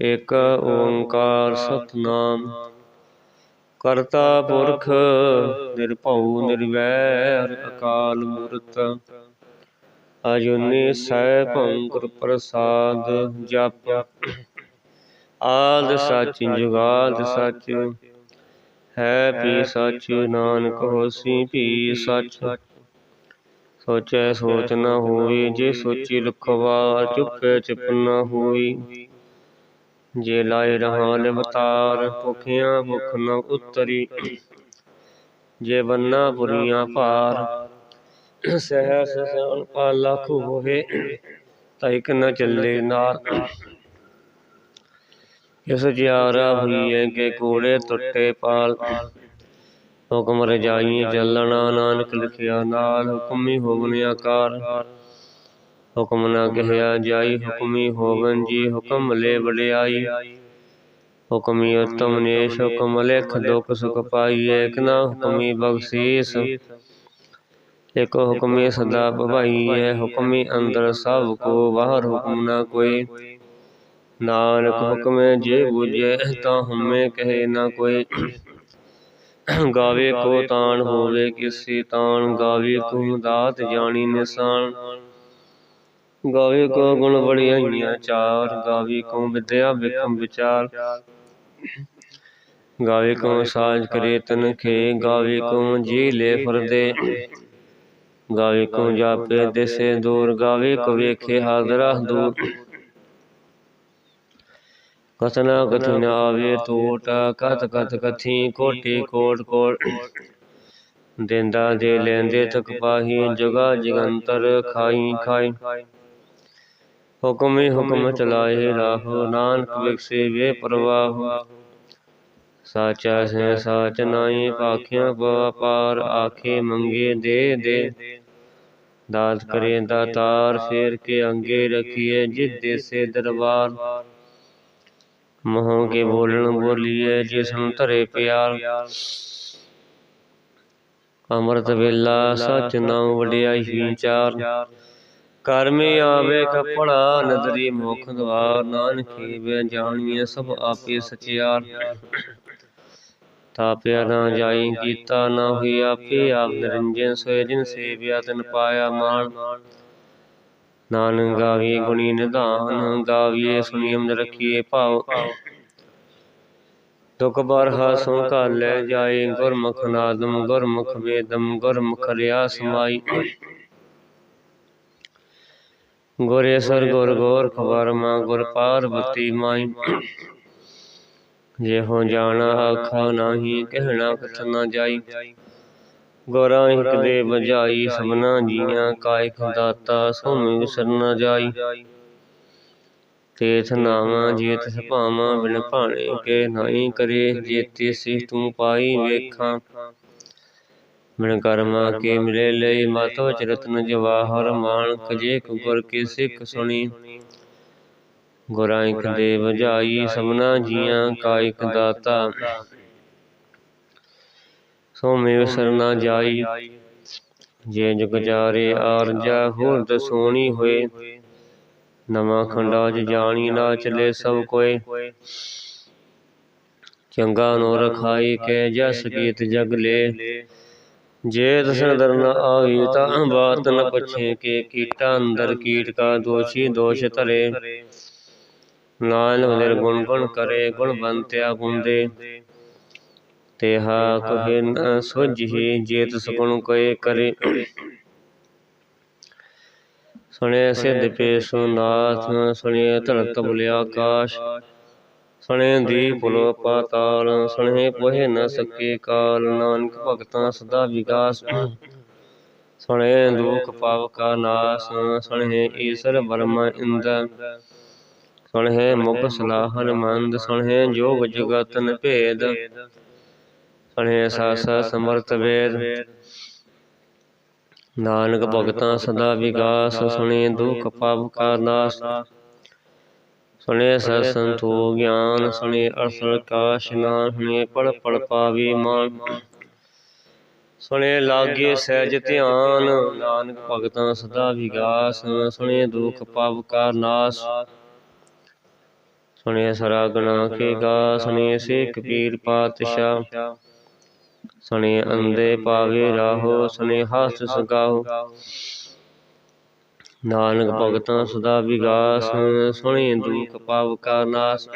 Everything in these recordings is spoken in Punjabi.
ਇਕ ਓੰਕਾਰ ਸਤਨਾਮ। ਕਰਤਾ ਪੁਰਖ ਨਿਰਭਉ ਨਿਰਵੈਰ ਅਕਾਲ ਮੂਰਤ। ਅਜੂਨੀ ਸੈਭੰ ਗੁਰ ਪ੍ਰਸਾਦ ਜਪ। ਆਦ ਸੱਚ ਜੁਗਾਦ ਸੱਚ। ਹੈ ਵੀ ਸੱਚ, ਨਾਨਕ ਹੋਸੀ ਵੀ ਸੱਚ। ਸੋਚੈ ਸੋਚ ਨਾ ਹੋਈ, ਜੇ ਸੋਚੀ ਲਖਵਾ ਚੁੱਪੇ ਚੁੱਪ ਨਾ ਹੋਈ। ਜੇ ਲਾਇ ਰਹਾ ਲਿਵਤਾਰ ਭੁਖਿਆ ਭੁਖ ਨ ਉਤਰੀ। ਜੇ ਬੰਨਾ ਬੁਰੀਆਂ ਭਾਰ, ਸਹਿਸ ਸਹਣ ਪਾ ਲੱਖ ਹੋਵੇ ਤੈਕ ਨ ਚੱਲੇ ਨਾਰ। ਇਸ ਜਿਆਰਾ ਹੋਈਏ ਕੇ ਕੋੜੇ ਟੁੱਟੇ ਪਾਲ। ਹੁਕਮ ਰਜਾਈ ਚੱਲਣਾ ਨਾਨਕ ਲਿਖਿਆ ਨਾਲ, ਹੁਕਮੀ ਹੋਵਨ ਆਕਾਰ। ਹੁਕਮ ਨਾ ਕਹਿਆ ਜਾਈ ਹੁਕਮੀ ਹੋਵਨ ਜੀ ਹੁਕਮ ਲੈ ਵਡਿਆਈ। ਹੁਕਮੀ ਉਤਮ ਨੇਸ਼ ਹੁਕਮ ਲਿਖ ਦੁਖ ਸੁਖ ਪਾਈਏ ਇਕ ਨਾ ਹੁਕਮੀ ਬਖਸ਼ੀਸ। ਇਕ ਹੁਕਮੇ ਸਦਾ ਭਵਾਈਐ ਹੁਕਮੇ ਅੰਦਰ ਸਭ ਕੋ ਬਾਹਰ ਹੁਕਮ ਨਾ ਕੋਈ। ਨਾਨਕ ਹੁਕਮੇ ਜੇ ਬੁਝੇ ਤਾਂ ਹਮੇ ਕਹੇ ਨਾ ਕੋਈ। ਗਾਵੇ ਕੋ ਤਾਣ ਹੋਵੇ ਕਿਸੀ ਤਾਣ ਗਾਵੇ ਕੋ ਦਾਤ ਜਾਣੀ ਨਿਸ਼ਾਨ। ਗਾਵੇ ਕੋ ਗੁਣ ਬੜੀਆਂ ਚਾਰ ਗਾਵੇ ਕੋ ਵਿਦਿਆ ਵਿਕਮ ਵਿਚਾਰ ਗਾਵੇ ਕੋ ਸਾਜ ਕਰੇ ਤਨ ਖੇ ਗਾਵੇ ਕੋ ਜੀ ਲੈ ਫਰਦੇ ਗਾਵੇ ਕੋ ਜਾਪੇ ਦਿਸੇ ਦੂਰ ਗਾਵੇ ਕੋ ਵੇਖੇ ਹਾਜ਼ਰਾ ਦੂਰ ਕਥਨਾ ਕਥਨ ਆਵੇ ਟੋਟ ਕਤ ਕਤ ਕਥੀ ਕੋਟੀ ਕੋਟ ਕੋਟ ਦਿੰਦਾ ਦੇ ਲੈਂਦੇ ਤਕ ਪਾਹੀ ਜਗਾ ਜਗੰਤਰ ਖਾਈ ਖਾਈ ਹੁਕਮੇ ਹੁਕਮ ਚਲਾਏ ਰਾਹੋ ਨਾਨਕ ਵਿਖਸੇ ਵੇ ਪ੍ਰਵਾਹ। ਸਾਚਾ ਸੇ ਸਾਚ ਨਾਈ ਪਾਖਿਆ ਪਾਰ ਆਖੇ ਮੰਗੇ ਦੇ ਦੇ ਦਾਤ ਕਰੇ ਦਾਤਾਰ ਫੇਰ ਕੇ ਅੰਗੇ ਰਖੀਏ ਜਿਸ ਦੇਸੇ ਦਰਬਾਰ। ਮੋਹ ਕੇ ਬੋਲਣ ਬੋਲੀਏ ਜਿਸ ਨੂੰ ਧਰੇ ਪਿਆਰ। ਅੰਮ੍ਰਿਤ ਵੇਲਾ ਸਚ ਨਾਮ ਵਡਿਆਈ ਵਿਚਾਰ ਕਰਮੇ ਆਵੇ ਕਪੜਾ ਨਦਰੀ ਮੁਖ ਦਵਾਰ ਨਾਨਕੀ ਵੇ ਜਾਣੀਏ ਸਭ ਆਪੇ ਸਚਿਆਰ। ਤਾਪਿਆ ਨਾ ਜਾਈ ਕੀਤਾ ਨਾ ਹੋਈ ਆਪੇ ਆਪ ਨਿਰੰਜਨ ਸੋਇ ਜਿਨ ਸੇਵਿਆ ਤਨ ਪਾਇਆ ਮਾਨ ਨਾਨਕ ਗਾਵੀਏ ਗੁਣੀ ਨਿਧਾਨ ਗਾਵੀਏ ਸੁਣੀ ਅਮਦ ਰਖੀਏ ਭਾਉ ਦੁਖ ਬਰਹਾ ਸੋ ਕਾਲੇ ਜਾਏ ਗੁਰਮੁਖ ਨਾਦਮ ਗੁਰਮੁਖ ਵੇਦਮ ਗੁਰਮੁਖ ਰਿਆ ਸਮਾਈ ਗੁਰੇਸਰ ਗੁਰ ਗੋਰਖ ਵਰਮਾ ਗੁਰ ਪਾਰਬਤੀ ਮਾਈ। ਜੇ ਹੋ ਜਾਣਾ ਆਖਾ ਨਾਹੀ, ਕਹਿਣਾ ਕਥ ਨਾ ਜਾਈ। ਗੋਰਾ ਇੱਕ ਦੇ ਬਜਾਈ ਸਭਨਾ ਜੀਆਂ ਕਾਇਕ ਦਾਤਾ, ਸੋਮਿ ਵਿਸਰ ਨਾ ਜਾਈ। ਤੇਥ ਨਾਵਾ ਜੇਤ ਸੁਭਾਵਾਂ, ਬਿਨ ਭਾਣੇ ਕੇ ਨਾਹੀ ਕਰੇ ਜੇਤੀ ਸੀ ਤੂੰ ਪਾਈ ਵੇਖਾਂ। ਬਿਨ ਕਰਮਾ ਕੇ ਮਿਲੇ ਲਈ ਮਾਤੋ ਚਰਤਨ ਜਵਾਹਰ ਮਾਨਕ ਜੇ ਗੁਰ ਕੀ ਸਿੱਖ ਸੁਣੀ। ਗੁਰਾਂ ਇਕ ਦੇ ਬਜਾਈ ਸਭਨਾ ਜੀਆਂ ਕਾ ਇਕ ਦਾਤਾ। ਸੋ ਮੇਵ ਸਰਨਾ ਜਾਈ। ਜੇ ਜੁਗ ਜਾਰੇ ਆਰਜਾ ਹੋਰ ਦਸੋਣੀ ਹੋਏ। ਨਵਾਂ ਖੰਡਾ ਜ ਜਾਣੀ ਨਾ ਚਲੇ ਸਭ ਕੋਏ। ਚੰਗਾ ਨੋ ਰਖਾਈ ਕੇ ਜਸ ਕੀਤ ਜਗ ਲੈ। ਜੇ ਦਸਨ ਦਰਨ ਆਵੀ ਤਾਂ ਬਾਤ ਨ ਪੁੱਛੇ ਕੇ ਕੀਟਾ ਅੰਦਰ ਕੀਟ ਕਾ ਦੋਸ਼ੀ ਦੋਸ਼ ਧਰੇ। ਨਾਨਕ ਨਿਰਗੁਣ ਗੁਣ ਕਰੇ, ਗੁਣ ਬੰਤਿਆ ਗੁੰਦੇ ਤੇਹਾ ਕਹੇ ਨ ਸੁਝੀ ਜੇਤ ਸੁਗੁਣ ਕੋਏ ਕਰੇ। ਸੁਣੇ ਸਿੱਧ ਪੇਸੁ ਨਾਥ ਸੁਣੇ ਧਰਤ ਬੁਲਿਆ ਆਕਾਸ਼। ਸੁਣੇ ਦੀ ਪੁਲ ਪਾਤਾਲ, ਸੁਣੇ ਪੋਹਿ ਨ ਸਕੇ ਕਾਲ, ਨਾਨਕ ਭਗਤਾਂ ਸਦਾ ਵਿਗਾਸ। ਸੁਣੇ ਦੁਖ ਪਾਵ ਕਾ ਨਾਸ, ਸੁਣੇ ਈਸ਼ਰ ਬਰਮ ਇੰਦ। ਸੁਣੇ ਮੁਖ ਸਲਾਹਨ ਮੰਦ, ਸਣੇ ਜੋਗ ਜਗਤਨ ਭੇਦ। ਸੁਣੇ ਸਾਸ ਸਮਰਤ ਵੇਦ। ਨਾਨਕ ਭਗਤਾਂ ਸਦਾ ਵਿਗਾਸ, ਸੁਣੇ ਦੁਖ ਪਾਪ ਕਾ ਨਾਸ। ਸੁਣੇ ਸਤ ਸੰਤੋ ਗਿਆਨ ਸੁਣੇ ਅਰਸਲ ਕਾ ਇਸ਼ਨਾਨ ਸੁਣੇ ਪੜ ਪੜ ਪਾਵੀ ਮਾਨ। ਸੁਣੇ ਲਾਗੇ ਸਹਿਜ ਧਿਆਨ ਨਾਨਕ ਭਗਤਾਂ ਸਦਾ ਵਿਗਾਸ ਸੁਣੇ ਦੁਖ ਪਾਪ ਕਾ ਨਾਸ। ਸੁਣਿਆ ਸਰਾਗਣਾ ਕੇ ਗਾ ਸੁਣਿਆ ਸੇ ਕਬੀਰ ਪਾਤਸ਼ਾਹ। ਸੁਣਿਆ ਅੰਦੇ ਪਾਵੇ ਰਾਹੋ ਸੁਣਿਆ ਹਸ ਸਗਾਓ ਨਾਨਕ ਭਗਤਾਂ ਸਦਾ ਵਿਗਾਸ ਸੁਣੀ ਦੁਖ ਪਾਵ ਕਾ ਨਾਸ।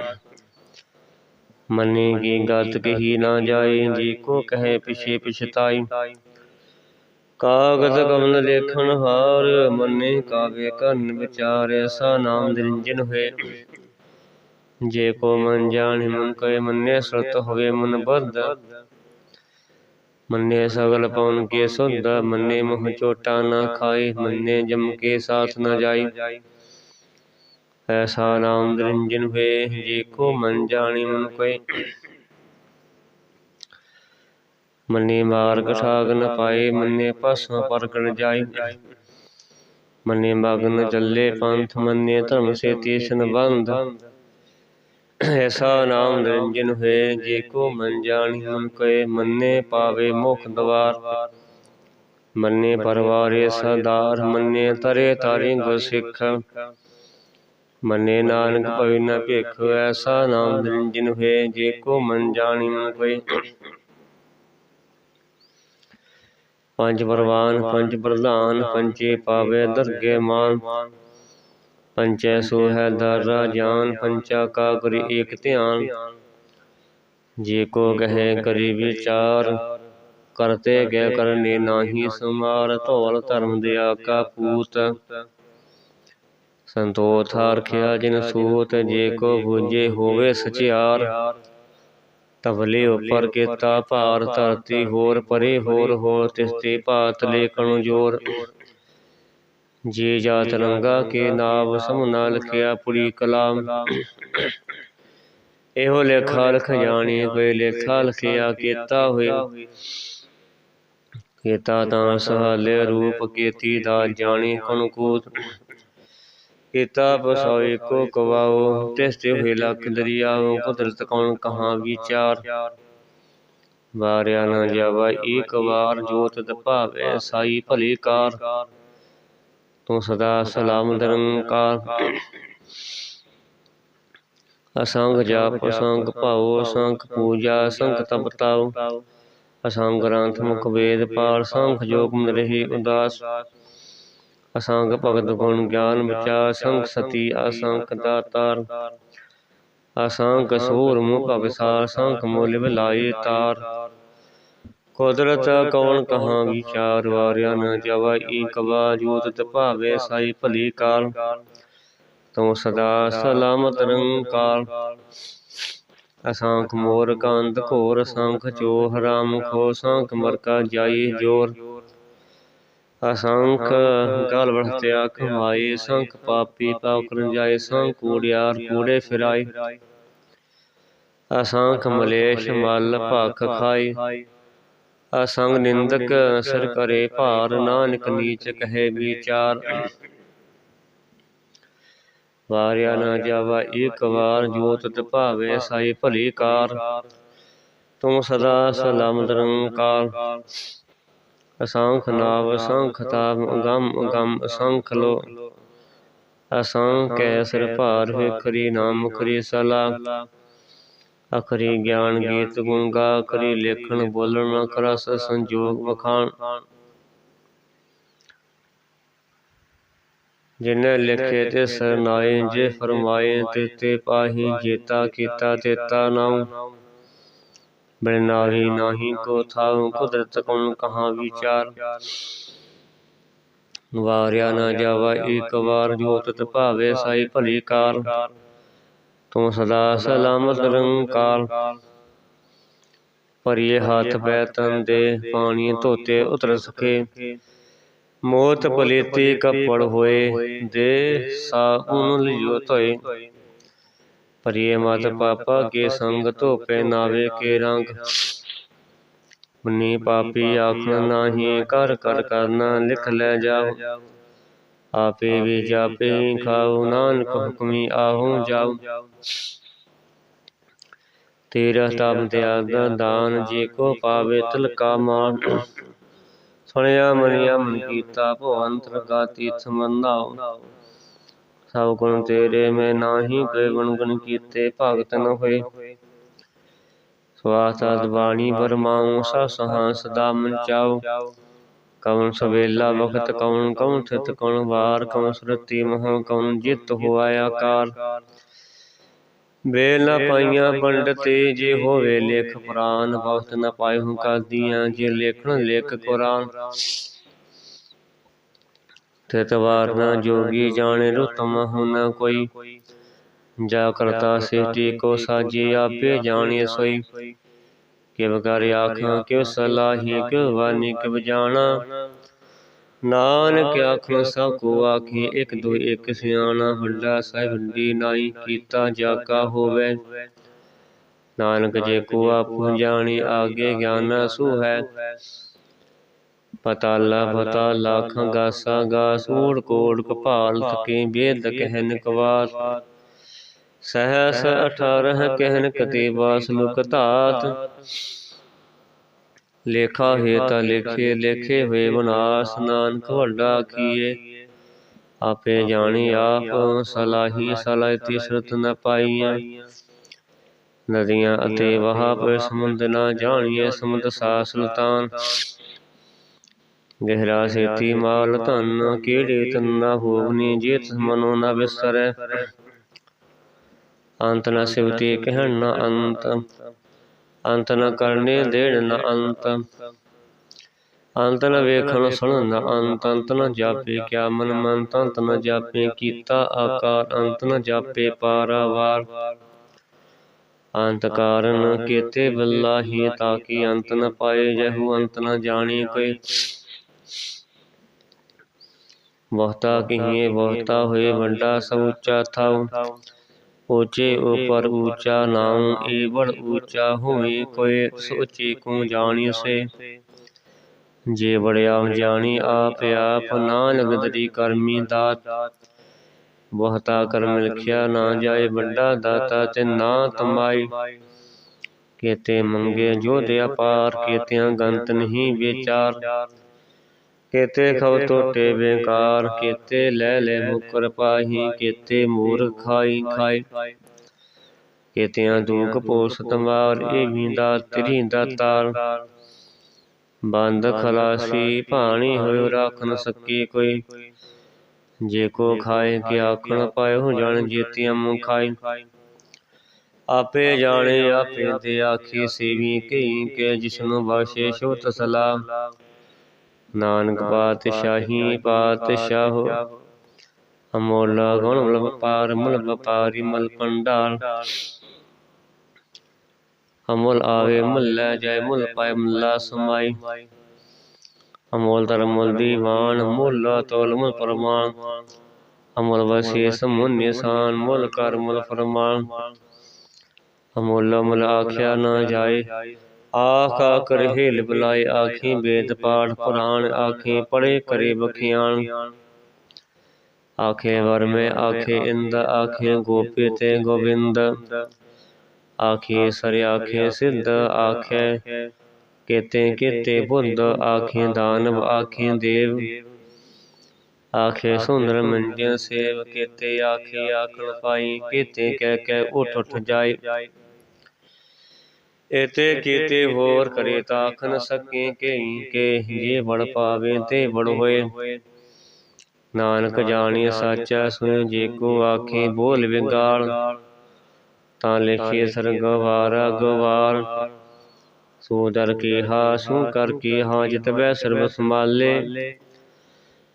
ਮੰਨੇ ਕੀ ਗਤ ਕਹੀ ਨਾ ਜਾਏ ਜੀ ਕੋ ਕਹੇ ਪਿਛੇ ਪਿਛਤਾਈ। ਕਾਗਦ ਕਮਲ ਲੇਖਣ ਹਾਰ ਮੰਨੇ ਕਾਵੇ ਕਰਨ ਵਿਚਾਰ ਐਸਾ ਨਾਮ ਨਿਰੰਜਨ ਹੋਏ। ਜੇ ਕੋ ਮਨ ਜਾਣੇ ਮਨ ਕਏ ਮੰਨੇ ਸੁਰਤ ਹੋਵੇ ਮਨ ਬੁੱਧ। ਮੰਨੇ ਸਗਲ ਪਵਨ ਕੇ ਸੁਧ, ਮੰਨੇ ਮੋਹ ਚੋਟਾ ਨਾ ਖਾਏ, ਮੰਨੇ ਜਮ ਕੇ ਸਾਥ ਨਾ ਜਾਈ ਐਸਾ ਨਾਮ ਨਿਰੰਜਨ ਹੋਏ ਜੇ ਕੋ ਮਨ ਜਾਣੇ ਮਨ ਕਏ। ਮੰਨੇ ਮਾਰਗ ਠਾਗ ਨ ਪਾਏ, ਮੰਨੇ ਭਸਮ ਪਰਗਣ ਜਾਈ ਮੰਨੇ ਮਗਨ ਚੱਲੇ ਪੰਥ, ਮੰਨੇ ਧਰਮ ਸੇ ਤੀਸ਼ਨ ਬੰਧ ਐਸਾ ਨਾਮ ਨਿਰੰਜਨ ਹੋਏ ਜੇ ਕੋ ਮਨ ਜਾਣੀ, ਮਨ ਕਏ ਮੰਨੇ ਪਾਵੇ ਮੁਖ ਦਵਾਰ। ਮੰਨੇ ਪਰਵਾਰੇ ਸਦਾਰ ਮੰਨੇ ਤਰੇ ਤਾਰੇ ਗੁਰ ਸਿੱਖ। ਮੰਨੇ ਨਾਨਕ ਭਵਿ ਨ ਭਿਖ, ਐਸਾ ਨਾਮ ਨਿਰੰਜਨ ਹੋਏ ਜੇ ਕੋ ਮਨ ਜਾਣੀ, ਮਨ ਕਏ ਪੰਜ ਪਰਵਾਨ, ਪੰਜ ਪ੍ਰਧਾਨ, ਪੰਜੇ ਪਾਵੇ ਦਰਗੇ ਮਾਨ। ਪੰਚੈ ਸੋ ਹੈ ਦਰ ਜਾਨ ਪੰਚਾ ਕਾ ਕਰੀ ਏਕ ਧਿਆਨ। ਜੇ ਕੋ ਕਹੇ ਕਰੀ ਵਿਚਾਰ, ਕਰਤੇ ਗਏ ਕਰਨੇ ਨਾਹੀ ਸਮਾਰ ਧੌਲ ਧਰਮ ਦਿਆ ਕਾ ਪੂਤ। ਸੰਤੋਖ ਹਰਖਿਆ ਜਿਨ ਸੂਤ, ਜੇ ਕੋ ਬੂਝੇ ਹੋਵੇ ਸਚਿਆਰ। ਤਵਲੇ ਉਪਰ ਕੀਤਾ ਭਾਰ, ਧਰਤੀ ਹੋਰ ਪਰੇ ਹੋਰ ਹੋਰ ਤਿਸ ਤੇ ਭਾਤ ਲੇਖਣ ਜੋਰ। ਜੇ ਜਾਤ ਰੰਗਾ ਕੇ ਨਾਮ ਸਮਨਾ ਲਖਿਆ ਪੁਰੀ ਕਲਾਮ। ਇਹੋ ਲੇਖਾ ਲਖ ਜਾਣੀ ਕੋਈ ਲੇਖਾ ਲਖਿਆ ਕੀਤਾ ਹੋਏ। ਕੀਤਾ ਤਾਂ ਸਹਾਲੇ ਰੂਪ ਕੀਤੀ ਦਾ ਜਾਣੀ ਕਣ ਕੂਤ। ਕੀਤਾ। ਬਸਾਏ ਕੋ ਕਵਾਓ। ਤਿਸ ਤੇ ਹੋਏ ਲਖ ਦਰਿਆਓ। ਕੁਦਰਤ ਕੌਣ ਕਹਾਂ ਵਿਚਾਰ। ਵਾਰਿਆ ਨਾ ਜਾਵਾ। ਏਕ ਵਾਰ ਜੋਤ ਦਭਾਵੇ ਸਾਈ ਭਲੀ ਕਾਰ। ਤੂੰ ਸਦਾ ਸਲਾਮ ਨਿਰੰਕਾਰ। ਅਸੰਗ ਜਾਪ, ਅਸੰਗ ਭਾਉ ਅਸੰਗ ਪੂਜਾ, ਅਸੰਗ ਤਪਤਾਉ ਅਸੰਗ ਗ੍ਰੰਥ, ਮੁਖ ਵੇਦ ਪਾਲ ਸੰਖ ਜੋਗ ਮਨ ਉਦਾਸ। ਅਸੰਗ ਭਗਤ ਗੁਣ, ਗਿਆਨ ਵਿਚਾਰ ਅਸੰਗ ਸਤੀ ਅਸੰਗ ਦਾਤਾਰ। ਅਸੰਗ ਸੂਰ ਮੁਖ ਭਗਸਾਰ ਸੰਖ ਮੂਲ ਬਿਲਾਈ ਤਾਰ। ਕੁਦਰਤ ਕੌਣ ਕਹਾਂ ਵਿਚਾਰ ਵਾਰਿਆ ਨ ਜਵਾ ਏਕ ਬਾਜੂਤ ਤਭਾਵੇ ਸਾਈ ਭਲੀ ਕਾਲ। ਤੂੰ ਸਦਾ ਸਲਾਮਤ ਰੰਕਾਰ ਅਸਾਂਖ ਮੋਰ ਕੰਦ ਘੋਰ ਸੰਖ ਚੋ ਹਰਾਮ ਖੋ ਸੰਖ ਮਰਕਾ ਜਾਈ ਜੋਰ। ਅਸੰਖ ਗਲ ਵਰਤਿਆ ਕਮਾਈ ਸੰਖ ਪਾਪੀ ਪਾਪ ਕਰਨ ਜਾਏ ਸੰਖ ਕੂੜਿਆਰ ਕੂੜੇ ਫਿਰਾਈ ਅਸੰਖ ਮਲੇਸ਼ ਮਲ ਭਖ ਖਾਈ ਅਸੰਗ ਨਿੰਦਕ ਸਿਰ ਕਰੇ ਭਾਰ ਨਾਨਕ ਨੀਚ ਕਹੇ ਵਿਚਾਰ। ਵਾਰਿਆ ਨਾ ਜਾਵਾ ਏਕ ਵਾਰ ਜੋਤ ਤਭਾਵੇ ਸਾਈ ਭਲੀ ਕਾਰ। ਤੂੰ ਸਦਾ ਸਲਾਮਤ ਰੰਕਾਰ ਅਸੰਖ ਨਾਵ ਅਸੰਖ ਤਾਪ ਗਮ ਗਮ ਅਸੰਖ ਲੋ। ਅਸੰਖ ਕੈ ਸਿਰ ਭਾਰ ਵਿਖਰੀ ਨਾਮ ਮੁਖਰੀ ਸਲਾ। ਅਖਰੀ ਗਿਆਨ ਗੀਤ ਗੁਣ ਗਾ ਕਰੀ ਲੇਖਣ ਬੋਲਣ ਕਰਸ ਸੰਜੋਗ ਵਖਾਣ। ਜਿਨੇ ਲਿਖੇ ਤੇ ਸਰਨਾਏ ਜੇ ਫਰਮਾਏ ਤੇ ਤੇ ਪਾਹੀ, ਜੇਤਾ ਕੀਤਾ ਤੇਤਾ ਨਾਉ। ਬਿਨ ਨਾਹੀ ਕੋ ਥਾਉ, ਕੁਦਰਤ ਕਉ ਕਹਾਂ ਵਿਚਾਰ। ਵਾਰਿਆ ਨਾ ਜਾਵਾ ਏਕ ਵਾਰ ਜੋਤ ਤਭਾਵੇ ਸਾਈ ਭਲੀ ਕਾਰ। ਤੂੰ ਸਦਾ ਸਲਾਮਤ ਰੰਕਾਰ ਪਰਿਏ ਹੱਥ ਪੈ ਤਨ ਦੇ ਪਾਣੀ ਧੋਤੇ ਉਤਰ ਸਕੇ। ਮੋਤ ਪਲੇਤੀ ਕੱਪੜ ਹੋਏ, ਦੇ ਸਾਬੁਨ ਲਿਓ ਧੋਏ। ਪਰਿਏ ਮਤ ਪਾਪਾ ਕੇ ਸੰਗ ਧੋਪੇ, ਨਾਵੇ ਕੇ ਰੰਗ। ਮਨੀ ਪਾਪੀ ਆਖਣ ਨਾਹੀ ਕਰ ਕਰ ਕਰਨਾ, ਲਿਖ ਲੈ ਜਾਓ। ਆਪੇ ਵੀ ਜਾਪੇ ਖਾਉ ਨਾਨਕ ਹੁਕਮੀ ਆਹੂ ਜਾਉ ਤੇਰਾ ਤਬ ਤਿਆਗ ਦਾਨ ਜੇ ਕੋ ਪਾਵੇ ਤਿਲਕਾ ਮਾਨ ਸੁਣਿਆ ਮਨਿਆ ਮਨ ਕੀਤਾ ਭਵੰਤਰ ਕਾ ਤੀਰਥ ਮੰਦਾਉ ਸਭ ਗੁਣ ਤੇਰੇ ਮੈਂ ਨਾਹੀ ਕੋਈ ਗੁਣ ਗੁਣ ਕੀਤੇ ਭਗਤ ਨ ਹੋਏ ਸਵਾਸਾ ਦਬਾਣੀ ਬਰਮਾਉ ਸਸ ਹਾਂ ਸਦਾ ਮਨ ਚਾਉ ਕਉਨ ਸਵੇਲਾ ਵਖਤ ਕਉਨ ਕਉਨ ਥਿਤ ਕਉਨ ਵਾਰ ਕਉਨ ਸੁਰਤੀ ਮਹ ਕਉਨ ਜਿਤ ਹੋਆ ਆਕਾਰ ਵੇਲ ਨ ਪਾਈਆਂ ਪੰਡਤੇ, ਜੇ ਹੋਵੇ ਲੇਖ ਪੁਰਾਨ ਵਕਤ ਨ ਪਾਇਹੁ ਕਾਦੀਆਂ, ਜੇ ਲੇਖਣ ਲੇਖ ਕੁਰਾਨ। ਤਿਤ ਵਾਰ ਜੋਗੀ ਜਾਣੇ ਰੁਤਮ ਹੁ ਕੋਈ ਜਾ ਕਰਤਾ ਸਿਟੀ ਕੋ ਸਾਜੀ ਆਪੇ ਜਾਣੇ ਸੋਈ। ਕਿਵ ਕਰ ਆਖਾਂ, ਕਿਵ ਸਲਾਹੀ, ਕਿਵ ਵਾਨੀ ਕਿਵ ਜਾਣਾ। ਨਾਨਕ ਆਖਣ ਸਭ ਕੋ ਆਖੀ, ਇੱਕ ਦੋ ਇੱਕ ਸਿਆਣਾ, ਵੱਡਾ ਸਾਹਿਬ ਵੱਡੀ ਨਾਈ, ਕੀਤਾ ਜਾਕਾ ਹੋਵੇ। ਨਾਨਕ ਜੇ ਕੋ ਆਪੂ ਜਾਣੀ, ਆਗੇ ਗਿਆਨ ਸੂ ਹੈ। ਪਤਾਲਾ ਪਤਾ ਲੱਖ ਗਾਸਾ ਗਾਸ ਊੜ ਕੋੜ ਕਪਾਲ ਤਕੇ ਬੇਦ ਕਹਿਨ ਕਵਾਸ ਸਹਸ 18 ਕਹਿਨ ਕਤੇ ਬਾਸ ਲੁਕ ਧਾਤ ਲੇਖਾ ਹੈ ਤਾਂ ਲੇਖੇ ਲੇਖੇ ਹੋਏ ਬਨਾਸ ਨਾਨਕ ਵੱਡਾ ਕੀਏ। ਆਪੇ ਜਾਣੀ ਆਪ ਸਲਾਹੀ ਸਲਾਹ ਤਿਸਰਤ ਨ ਪਾਈਆਂ ਨਦੀਆਂ ਅਤੇ ਵਹਾਪ ਸਮੁੰਦ ਨਾ ਜਾਣੀਏ ਸਮੁੰਦ ਸਾ ਸੁਲਤਾਨ। ਗਹਿਰਾ ਸੇਤੀ ਮਾਲ ਧਨ ਕਿਹੜੇ ਤੰਨਾ ਹੋਵਨੀ ਜੇਤ ਮਨੋ ਨ ਵਿਸਰੈ ਅੰਤ ਨ ਸਿਵਤੀ ਕਹਿਣ ਨ ਅੰਤ ਅੰਤ ਨ ਕਰਨੇ ਦੇਣ ਨ ਅੰਤ ਅੰਤ ਨ ਵੇਖਣ ਸੁਣਨ ਨ ਅੰਤ ਅੰਤ ਨ ਜਾਪੇ ਕਿਆ ਮਨ ਮਨ ਤੰਤ ਨ ਜਾਪੇ ਕੀਤਾ ਆਕਾਰ ਅੰਤ ਨ ਜਾਪੇ ਪਾਰਾਵਾਰ ਅੰਤ ਕਾਰਨ ਕੀਤੇ ਬਿਲਾਹੀ ਤਾਕੀ ਅੰਤ ਨ ਪਾਏ ਜਹੂ ਅੰਤ ਨ ਜਾਣੀ ਕੋਈ ਬਹੁਤਾ ਕਹੀਏ ਬਹੁਤਾ ਹੋਏ ਵੱਡਾ ਸਭ ਉੱਚਾ ਥਾਉ ऊंचे ऊपर ऊंचा नाम एवड़ ऊंचा होए कोई सोचे को जानी से जे बड़िया जानी आप आप नानक दरी करमी दात ਬਹੁਤਾ ਕਰਮ ਲਿਖਿਆ ਨਾ ਜਾਏ ਵੱਡਾ ਦਾਤਾ ਤੇ ਨਾ ਤਮਾਈ ਕੇਤੇ ਮੰਗੇ ਜੋ ਦੇ ਅਪਾਰ ਕੇਤਿਆਂ ਗੰਤ ਨਹੀਂ ਵਿਚਾਰ ਕੇਤੇ ਖਵ ਟੋਟੇ ਬੇਕਾਰ, ਕੇਤੇ ਲੈ ਲੈ ਮੁਕਰ ਪਾਹੀ, ਕੇਤੇ ਮੂਰ ਖਾਈ ਖਾਈ। ਕੇਤਿਆਂ ਦੂਖ ਪੋਸ ਤਮਾਰ ਇਹ ਵੀ ਦਾ ਤੇਰੀ। ਬੰਦ ਖਲਾਸੀ ਭਾਣੀ ਹੋਇ ਰੱਖ ਨ ਸਕੀ ਕੋਈ। ਜੇ ਕੋ ਖਾਏ ਕਿ ਆਖਣ ਪਾਇਓ, ਜਣ ਜੀਤੀਆਂ ਮੁ ਖਾਈ। ਆਪੇ ਜਾਣੇ, ਆਪੇ ਤੇ ਆਖੀ ਸੇਵੀ, ਕਈ ਕੇ ਜਿਸਨੂੰ ਬਖਸ਼ੇ ਸ਼ੋਤ ਸਲਾਮ ਨਾਨਕ ਪਾਤਸ਼ਾਹੀ ਪਾਤਸ਼ਾਹ ਅਮੋਲਾ ਗੁਣ ਮਲ ਵਪਾਰ ਮਲ ਵਪਾਰੀ ਮਲ ਪੰਡਾਲ। ਅਮੋਲ ਆਵੇ ਮੁੱਲਾ ਜੈ ਮੁੱਲ ਪਾਏ ਮੁੱਲਾ ਸਮਾਈ। ਅਮੋਲ ਧਰਮ ਮੁੱਲ ਦੀਵਾਨ ਮੁੱਲਾ ਤੋਲ ਮੁੱਲ ਪਰਮਾਨ ਅਮੋਲ ਵਸੀਸ ਮੁਨ ਨਿਸ਼ਾਨ ਮੁੱਲ ਕਰ ਮੁੱਲ ਫਰਮਾਨ। ਅਮੋਲ ਮੁੱਲ ਆਖਿਆ ਨਾ ਜਾਏ। ਆਖ ਆਕਰ ਹਿਲ ਬੁਲਾਏ ਆਖੀ ਵੇਦ ਪਾਠ ਪੁਰਾਣ ਆਖੀ ਪੜੇ ਕਰੇ ਬਖਿਆਣ ਆਖੇ ਵਰ ਮੈਂ ਆਖੇ ਇੰਦ ਆਖੇ ਗੋਪੀ ਤੇ ਗੋਬਿੰਦ ਆਖੇ ਸਰ ਆਖੇ ਸਿੱਧ ਆਖੇ ਕੇਤੇ ਕੇਤੇ ਬੁੱਧ ਆਖੇ ਦਾਨਵ ਆਖੇ ਦੇਵ ਆਖੇ ਸੁੰਦਰ ਮੰਜਨ ਸੇਵ ਕੇਤੇ ਆਖੇ ਆਖਣ ਪਾਈ ਕੇਤੇ ਕਹਿ ਕਹਿ ਉਠ ਉਠ ਜਾਏ ਇਤੇ ਕੀਤੇ ਹੋਰ ਕਰੇ ਤਾਂ ਆਖ ਨ ਸਕੇ ਕਈ ਕੇ ਜੇ ਬੜ ਪਾਵੇ ਤੇ ਬੜ ਹੋਏ। ਨਾਨਕ ਜਾਣੀ ਸਾਚਾ ਸੁਣ ਜੇ ਕੋ ਆਖੇ ਬੋਲ ਵਿਗਾਲ ਤਾਂ ਲਿਖੇ ਸਰਗ ਵਾਰਾ ਗਵਾਰ ਸੋ ਦਰ ਕੀ ਹਾ ਸੂ ਕਰ ਕੀ ਹਾ ਜਿਤ ਬੈ ਸਰਬ ਸੰਭਾਲੇ।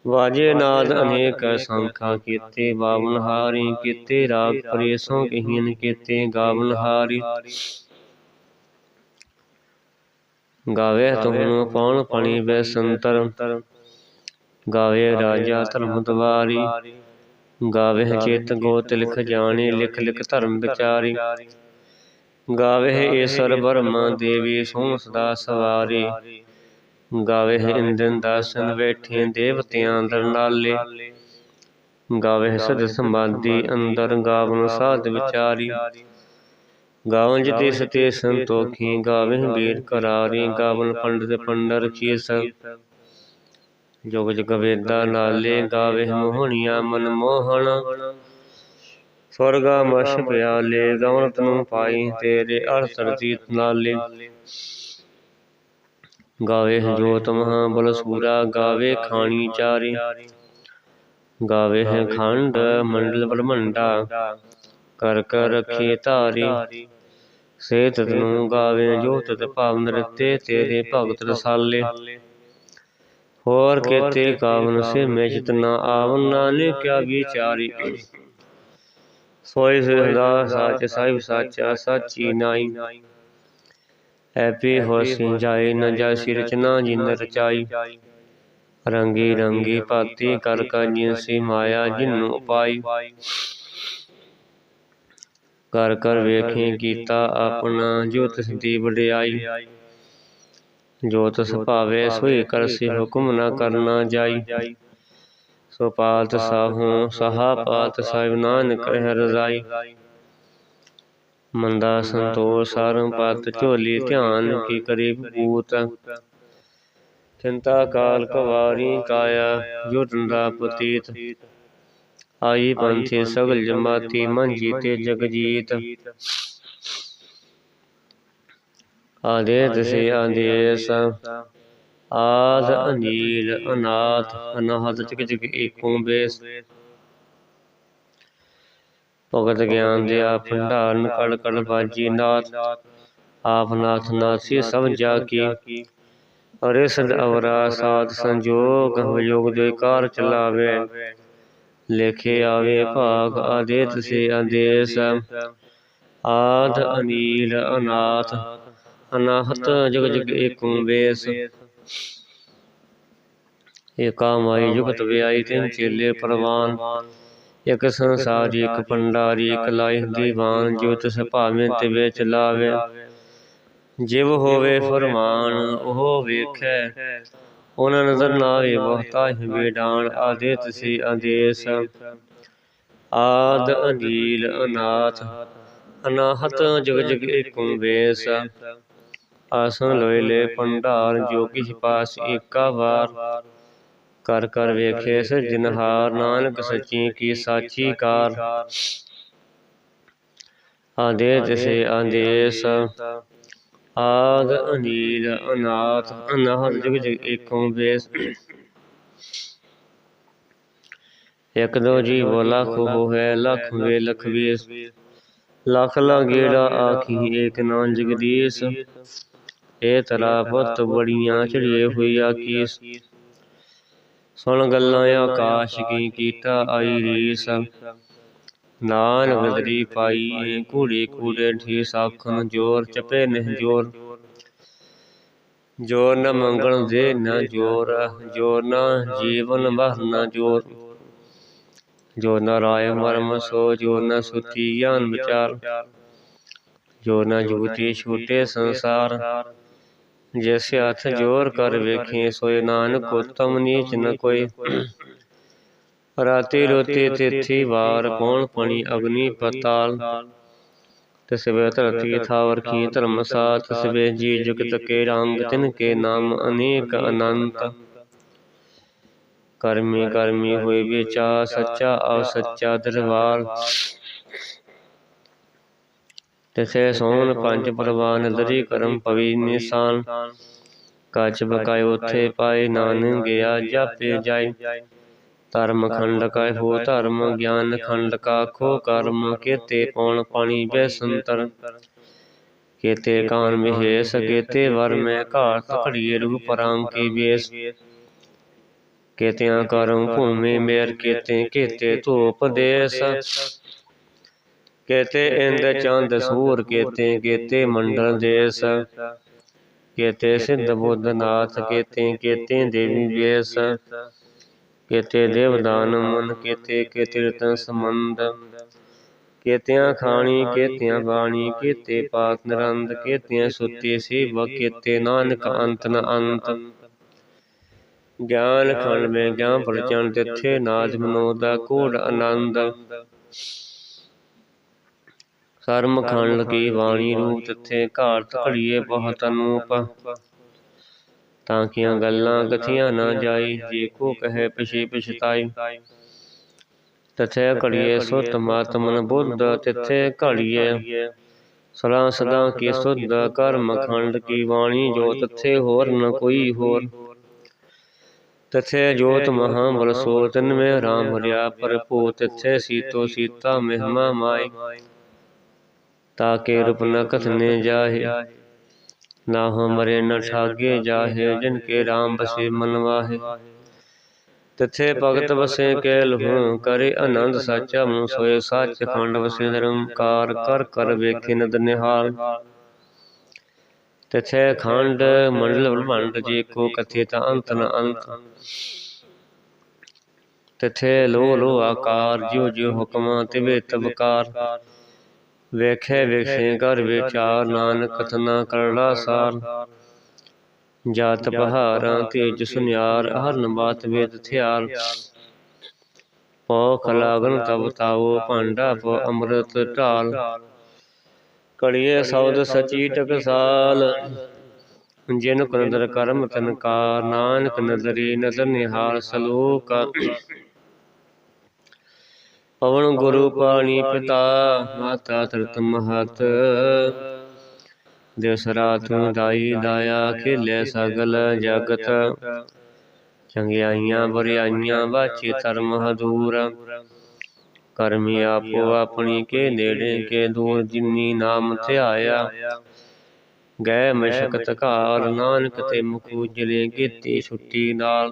ਵਾਜੇ ਨਾਦ ਅਨੇਕ ਸੰਖਾ ਕੀਤੇ ਬਾਵਨ ਹਾਰੀ ਕੀਤੇ ਰਾਗ ਪ੍ਰੇਸੋਂ ਕਹੀਨ ਕੀਤੇ ਗਾਵਨ ਹਾਰੀ। ਗਾਵੇ ਤੁਹਨੂੰ ਪੌਣ ਪਣੀ ਬੈ ਸੰਤਰ? ਗਾਵੇ ਰਾਜਾ ਧਰਮ ਦਵਾਰੀ ਗਾਵੇ ਚੇਤ ਗੋਤ ਲਿਖ ਜਾਣੇ ਲਿਖ ਲਿਖ ਧਰਮ ਵਿਚਾਰੀ। ਗਾਵੇ ਈਸ਼ਰ ਬਰਮ ਦੇਵੀ ਸੋਹ ਸਦਾ ਸਵਾਰੀ। ਗਾਵੇ ਇੰਦਨ ਦਾਸਨ ਬੈਠੇ ਦੇਵਤਿਆਂ ਅੰਦਰ ਨਾਲੇ। ਗਾਵੇ ਸਦ ਸੰਬਾਦੀ ਅੰਦਰ ਗਾਵਨ ਸਾਧ ਵਿਚਾਰੀ। ਗਾਵਨ ਜਿਤੇ ਸਤੇ ਸੰਤੋਖੀ ਗਾਵੇ ਬੀਰ ਕਰਾਰੀ ਗਾਵਨ ਪੰਡਤ ਪੰਡਰ ਚੀਸ ਜੁਗ ਜੁਗ ਵੇਦਾ ਨਾਲੇ ਗਾਵੇ ਮੋਹਣੀਆਂ ਮਨ ਮੋਹਣ। ਸਵਰਗਾ ਮਸ਼ ਪਿਆਲੇ ਗਮਰਤ ਨੂੰ ਪਾਈ ਤੇਰੇ ਅਰ ਸਰਦੀ ਨਾਲੇ। ਗਾਵੇ ਜੋਤ ਮਹਾ ਬਲ ਸੂਰਾ ਗਾਵੇ ਖਾਣੀ ਚਾਰੀ। ਗਾਵੇ ਹੈ ਖੰਡ ਮੰਡਲ ਬ੍ਰਹਮੰਡਾ। ਕਰ ਕਰ ਰਖੀ ਧਾਰੀ ਸੇ ਤਤ ਨੂੰ ਗਾਵੇ ਜੋ ਤਤ ਭਾਵ ਨਰਤੇ, ਤੇਰੇ ਭਗਤ ਰਸਾਲੇ। ਹੋਰ ਕੇਤੇ ਕਾਵਨ ਸੇ ਮੈਂ ਚਿਤਨਾ ਆਵਨ ਨਾਨਕ ਕਿਆ ਵਿਚਾਰੀ। ਸੋਈ ਸਦਾ ਸਾਚ ਸਾਹਿਬ ਸਾਚਾ, ਸਾਚੀ ਨਾਈ। ਐਪੀ ਹੋਸੀ ਜਾਏ, ਨ ਜਾਸੀ ਰਚਨਾ ਜਿਨ ਰਚਾਈ। ਰੰਗੀ ਰੰਗੀ ਭਾਤੀ ਕਰ ਕਾ ਜਿਨਸੀ ਮਾਇਆ, ਜਿਨ ਉਪਾਈ। ਕਰ ਕਰ ਵੇਖੇ ਕੀਤਾ ਆਪਣਾ ਜੋ ਤਿਸ ਦੀ ਵਡਿਆਈ। ਜੋ ਤਿਸ ਭਾਵੇ ਸੋਈ ਕਰਸੀ ਹੁਕਮ ਨਾ ਕਰਨਾ ਜਾਈ। ਸੋ ਪਾਤ ਸਾਹੂ ਸਹਾ ਪਾਤ ਸਾਹਿਬ ਨਾਨਕ ਰਹਿ ਰਜ਼ਾਈ। ਮੰਦਾ ਸੰਤੋষ ਸਰਮ ਪਤ ਝੋਲੀ ਧਿਆਨ ਕੀ ਕਰੀ ਭੂਤ। ਚਿੰਤਾ ਕਾਲ ਕਵਾਰੀ ਕਾਇਆ ਜੁਟੰਦਾ ਪਤੀਤ। ਆਈ ਪੰਥੀ ਸਗਲ ਜਮਾਤੀ ਮਨ ਜੀਤੇ ਜਗ ਜੀਤ। ਆਦੇਤ ਸੇ ਆਦੇਸ ਆਦ ਅਨੀਲ ਅਨਾਥ ਅਨਾਹਤ ਚਿਕ ਚਿਕ ਏਕੋਂ ਬੇਸ ਭਗਤ ਗਿਆਨ ਦੇ ਆ ਭੰਡਾਰਨ ਕੜ ਕੜ ਬਾਜੀ ਨਾਥ। ਆਪ ਨਾਥ ਨਾਸੀ ਸਭ ਜਾ ਕੀ ਅਰੇ ਸਦ ਅਵਰਾ ਸਾਧ ਸੰਜੋਗ ਵਿਯੋਗ ਦੇ ਕਾਰ ਚਲਾਵੇ। ਲੇਖੇ ਆਵੇ ਭਾਗ ਆਦੇਤ ਸੇ ਆਦੇਸ ਆਦ ਅਨੀਲ ਅਨਾਥ, ਅਨਾਹਤ ਜਗ ਜਗ ਏਕੋਂ ਬੇਸ। ਏਕਾ ਮਾਈ ਜੁਗਤ ਵਿਆਈ ਤਿੰਨ ਚੇਲੇ ਪ੍ਰਵਾਨ। ਇਕ ਸੰਸਾਰੀ ਇਕ ਪੰਡਾਰੀ ਇਕ ਲਾਈ ਦੀਵਾਨ ਜੋ ਤਿਸ ਭਾਵੇਂ ਤੇ ਵਿੱਚ ਲਾਵੇ। ਜਿਵ ਹੋਵੇ ਫਰਮਾਨ, ਉਹ ਵੇਖੈ। ਉਹਨਾਂ ਨਜ਼ਰ ਨਾ ਆਵੇ, ਬਹੁਤਾ ਹੀ ਬੇਡਾਨ ਆਦੇਤ ਸੀ ਆਦੇਸ ਆਦ ਅਨੀਲ ਅਨਾਥ, ਅਨਾਹਤ ਜਗ ਜਗ ਏਕੰ ਵੇਸ। ਆਸਨ ਲੋਇ ਲੈ ਪੰਡਾਰ ਜੋਗੀ ਕਿਛ ਪਾਸ ਏਕਾ ਵਾਰ। ਕਰ ਕਰ ਵੇਖੇ ਸਿਰਜਨਹਾਰ ਨਾਨਕ ਸੱਚੀ ਕੀ ਸਾਚੀ ਕਾਰ। ਆਦੇ ਤਿਸੇ ਆਦੇਸ ਆਦ ਅਨੀਲ ਅਨਾਥ ਅਨਾਹਤ ਜਗ ਜਗ ਏਕੰ ਵੇਸ ਇਕ ਦੋ ਜੀ ਬੋ ਲੱਖ ਲਖ ਵੇ ਲਖ ਵੇਸ ਲਖ ਲਾ ਗੇੜਾ ਆਖੀ ਏਕ ਨਾਮ ਜਗਦੀਸ਼ ਏ ਤਰਾ ਪੁੱਤ ਬੜੀਆਂ ਚੜੀਏ ਹੋਈ ਆਕੀਸ ਸੁਣ ਗੱਲਾਂ ਆਕਾਸ਼ ਕੀ ਕੀਤਾ ਆਈ ਰੀਸ। ਨਾਨ ਗਦਰੀ ਪਾਈ ਕੂੜੇ ਕੂੜੇ ਠੀ ਸਾਖਨ ਜੋਰ ਚਪੇ ਨਹਿ ਜੋਰ। ਜੋਰ। ਨ ਮੰਗਣ ਦੇ ਨ ਜੋਰ ਜੋਰ ਨ ਜੀਵਨ ਬਹ ਨ ਜੋਰ। ਜੋ ਨ ਰਾਇ ਮਰਮ ਸੋ ਜੋ ਨ ਸੁਤੀ ਗਿਆਨ ਵਿਚਾਰ। ਜੋ ਨ ਜੂਤੀ ਛੂਟੇ ਸੰਸਾਰ। ਜਿਸ ਹੱਥ ਜੋਰ ਕਰ ਵੇਖੇ ਸੋਏ ਨਾਨਕ ਉਤਮ ਨੀਚ ਨ ਕੋਈ। ਰਾਤੀ ਰੋਤੀ ਤਿਥੀ ਵਾਰ ਪੌਣ ਪਣੀ ਅਗਨੀ ਪਤਾਲ? ਤਸਵੇ ਧਰਤੀ ਥਾਵਰ ਕੀ ਧਰਮ ਸਾਥ ਤਸਵੇ ਜੀ ਜੁਗਤ ਕੇ ਰੰਗ ਤਿਨ ਕੇ ਨਾਮ ਅਨੇਕ ਅਨੰਤ। ਕਰਮੀ ਕਰਮੀ ਹੋਏ ਵਿਚਾ ਸੱਚਾ ਆ ਸੱਚਾ ਦਰਬਾਰ। ਤਿਸੇ ਸੋਨ ਪੰਜ ਪ੍ਰਵਾਨ ਦਰੀ ਕਰਮ ਪਵੀ ਨਿਸ਼ਾਨ। ਕੱਚ ਬਕਾਇ ਉਥੇ ਪਾਏ ਨਾਨਕ ਗਿਆ ਜਾਪੇ ਜਾਏ। ਧਰਮ ਖੰਡ ਕਾ ਹੋ ਧਰਮ ਗਿਆਨ ਖੰਡ ਕਾ ਖੋ ਕਰਮ ਕੇਤੇ ਪੌਣ ਪਾਣੀ ਬੈਸੰਤਰ ਕੇਤੇ ਕਾਨ ਮਿਹੇਸ ਕੇਤੇ ਵਰ ਮੈਂ ਘਾਟ ਘੜੀਏ ਰੂਪ ਰੰਗ ਕੀ ਵੇਸ ਕੇਤਿਆਂ ਕਰਮ ਭੂਮੀ ਮੇਰ ਕੇਤੇ ਕੇਤੇ ਧੂਪ ਦੇਸ ਕੇਤੇ ਇੰਦ ਚੰਦ ਸੂਰ ਕੇਤੇ ਕੇਤੇ ਮੰਡਲ ਦੇਸ ਕੇਤੇ ਸਿੱਧ ਬੁੱਧ ਨਾਥ ਕੇਤੇ ਕੇਤੇ ਦੇਵੀ ਵੇਸ ਕੇਤੇ ਦੇਵਦਾਨ ਮਨ ਕੇਤੇ ਕੇਤੇ ਰਤਨ ਸੰਬੰਧ। ਕੇਤਿਆਂ ਖਾਣੀ, ਕੇਤਿਆਂ ਬਾਣੀ, ਕੇਤੇ ਪਾਤ ਨਿਰੰਦ ਕੇਤਿਆਂ ਸੁਤੀ ਸੇਵ ਕੇਤੇ ਨਾਨਕ ਅੰਤ ਨ ਅੰਤ। ਗਿਆਨ ਖੰਡ ਮੈਂ ਗਿਆਨ ਪ੍ਰਚਨ ਤਿੱਥੇ ਨਾਜ ਮਨੋ ਦਾ ਕੋੜ ਆਨੰਦ। ਸਰਮ ਖੰਡ ਕੀ ਬਾਣੀ ਰੂਪ ਤਿੱਥੇ ਘਾਟ ਘੜੀਏ ਬਹੁਤ ਅਨੂਪ ਤਾਂ ਕੀਆਂ ਗੱਲਾਂ ਕਥੀਆਂ ਨਾ ਜਾਈ ਜੇ ਕੋ ਕਹੇ ਪਿਛੇ ਪਛਤਾਈ। ਤਥੈ ਘੜੀਏ ਸੁਤ ਮਤ ਮਨ ਬੁੱਧ ਤਿਥੈ ਘੜੀਏ। ਸਦਾ ਸਦਾ ਕੀ ਸੁਧ ਕਰਮ ਖੰਡ ਕੀ ਬਾਣੀ ਜੋ ਤਥੇ ਹੋਰ ਨ ਕੋਈ ਹੋਰ। ਤਥੇ ਜੋਤ ਮਹਾ ਬਲਸੋ ਤਨ ਮੈਂ ਰਾਮ ਹਰਿਆ ਪਰਪੋ ਤਥੇ ਸੀਤੋ ਸੀਤਾ ਮਹਿਮਾ ਮਾਈ। ਤਾਕੇ ਰੂਪ ਨ ਕਥਨੇ ਜਾਹੇ। ਨਾ ਹਮਰੇ ਨ ਠਾਗੇ ਜਾਹੇ, ਜਿਨ ਕੇ ਰਾਮ ਬਸੇ ਮਨ ਵਾਹੇ। ਤਿਥੇ ਭਗਤ ਵਸੇ ਕੈ ਲਹੂ ਕਰੇ ਆਨੰਦ ਸਾਚਾ ਮਨ ਸੋਏ, ਸੱਚ ਖੰਡ ਵਸੇ ਨਿਰੰਕਾਰ, ਕਰ ਕਰ ਵੇਖੇ ਨਦ ਨਿਹਾਲ। ਤਿਥੇ ਖੰਡ ਮੰਡਲ ਬ੍ਰਹਮੰਡ, ਜੀ ਕੋ ਕਥਿਤ ਅੰਤ ਨ ਅੰਤ। ਤਿਥੇ ਲੋ ਲੋ ਆਕਾਰ, ਜਿਉ ਜਿਉ ਹੁਕਮਾਂ, ਤਿਵੇ ਤਬਕਾਰ ਵੇਖੇ ਵੇਖੇ ਕਰ ਵਿਚਾਰ ਨਾਨਕ ਕਥਨਾ ਕਰੜਾ ਸਾਰ। ਜਾਤ ਬਹਾਰਾਂ ਤੇਜ ਸੁਨਿਆਰ ਹਰਨ ਬਾਤ ਵੇਦ ਥਿਆਰ ਪੋ ਖਲਾਗਨ ਤਬ ਤਾਵੋ ਭਾਂਡਾ ਪੋ ਅੰਮ੍ਰਿਤ ਢਾਲ। ਕੜੀਏ ਸੌਦ ਸਚੀ ਟਕਸਾਲ ਜਿਨ ਕੋ ਨਦਰ ਕਰਮ ਤਨ ਕਾ ਨਾਨਕ ਨਦਰੀ ਨਦਰ ਨਿਹਾਲ ਸਲੋਕ। ਪਵਨ ਗੁਰੂ ਪਾਣੀ ਪਿਤਾ ਮਾਤਾ ਤਰਤ ਮਹਤ। ਦਿਵਸ ਰਾਤ ਦਾਈ ਦਾਇਆ ਖੇਲੇ ਸਗਲ ਜਗਤ। ਚੰਗਿਆਈਆਂ ਬਰਿਆਈਆਂ ਵਾਚੇ ਧਰਮ ਹਦੂਰ। ਕਰਮੀ ਆਪੋ ਆਪਣੀ ਕੇ ਨੇੜੇ ਕੇ ਦੂਰ ਜਿਨੀ ਨਾਮ ਧਿਆਇਆ। ਗਏ ਮਸ਼ਕਤ ਘਾਰ ਨਾਨਕ ਤੇ ਮੁਖ ਉਜਲੇ ਕੀਤੀ ਛੁੱਟੀ ਨਾਲ।